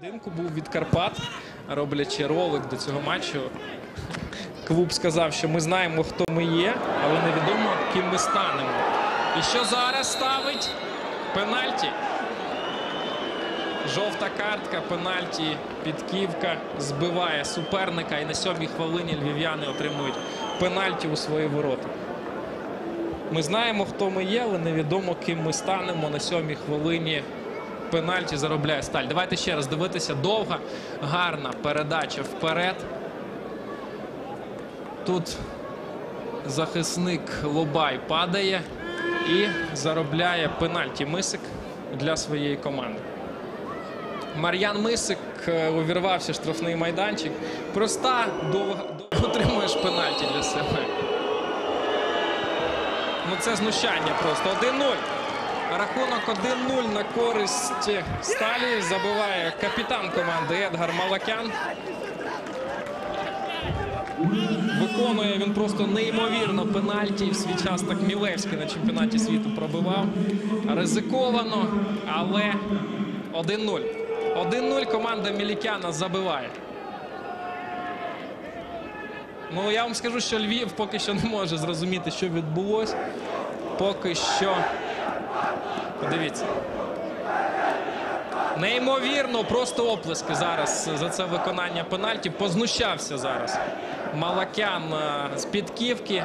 Поєдинку був від Карпат, роблячи ролик до цього матчу. Клуб сказав, що ми знаємо, хто ми є, але невідомо, ким ми станемо. І що зараз ставить? Пенальті. Жовта картка, пенальті, підківка збиває суперника. І на сьомій хвилині львів'яни отримують пенальті у свої ворота. Ми знаємо, хто ми є, але невідомо, ким ми станемо на сьомій хвилині. Пенальті заробляє сталь. Давайте ще раз дивитися. Довга, гарна передача вперед. Тут захисник Лобай падає і заробляє пенальті Мисик для своєї команди. Мар'ян Мисик е, увірвався штрафний майданчик. Проста довга отримуєш пенальті для себе. Ну це знущання просто. 1-0. Рахунок 1-0 на користь сталі. Забиває капітан команди Едгар Малакян. Виконує він просто неймовірно пенальті. В свій час так Мілевський на чемпіонаті світу пробивав. Ризиковано, але 1-0. 1-0 команда Мілікяна забиває. Ну, я вам скажу, що Львів поки що не може зрозуміти, що відбулося. Поки що. Подивіться. Неймовірно, просто оплески зараз за це виконання пенальті. Познущався зараз. Малакян е, з підківки.